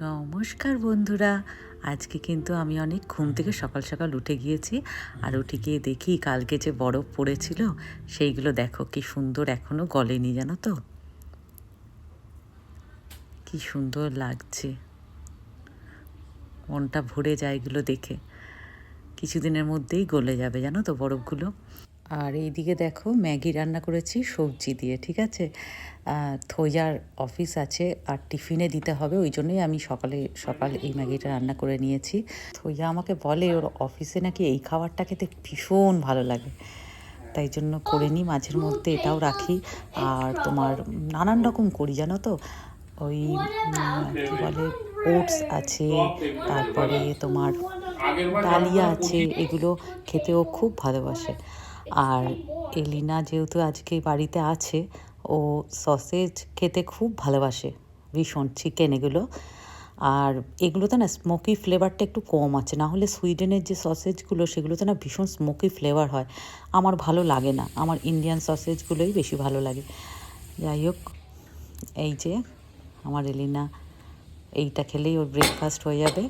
নমস্কার বন্ধুরা। আজকে কিন্তু আমি অনেক ঘুম থেকে সকাল সকাল উঠে গিয়েছি আর উঠে গিয়ে দেখি কালকে যে বরফ পড়েছিল, সেইগুলো দেখো কি সুন্দর এখনও গলেনি জানো তো? কি সুন্দর লাগছে। মনটা ভরে যায় এগুলো দেখে। কিছুদিনের মধ্যেই গলে যাবে জানো তো বরফগুলো? আর এইদিকে দেখো ম্যাগি রান্না করেছি, সবজি দিয়ে, ঠিক আছে? থইয়ার অফিস আছে আর টিফিনে দিতে হবে, ওই জন্যই আমি সকালে, সকাল এই ম্যাগিটা রান্না করে নিয়েছি। থইয়া আমাকে বলে, ওর অফিসে নাকি এই খাবারটা খেতে ভীষণ ভালো লাগে। তাই জন্য করে নিই, মাঝের মধ্যে এটাও রাখি। আর তোমার নানান রকম করি, জানো তো? ওই কি বলে, ওটস আছে, তারপরে তোমার ডালিয়া আছে, এগুলো খেতেও খুব ভালোবাসে। আর এলিনা যেহেতু আজকে বাড়িতে আছে, ও সসেজ খেতে খুব ভালোবাসে, ভীষণ চিকেন এগুলো। আর এগুলোতে না স্মোকি ফ্লেভারটা একটু কম আছে না হলে সুইডেনের যে সসেজগুলো সেগুলোতে না ভীষণ স্মোকি ফ্লেভার হয়। আমার ভালো লাগে না, আমার ইন্ডিয়ান সসেজগুলোই বেশি ভালো লাগে। যাই হোক, এই যে আমার এলিনা, এইটা খেলেই ওর ব্রেকফাস্ট হয়ে যাবে।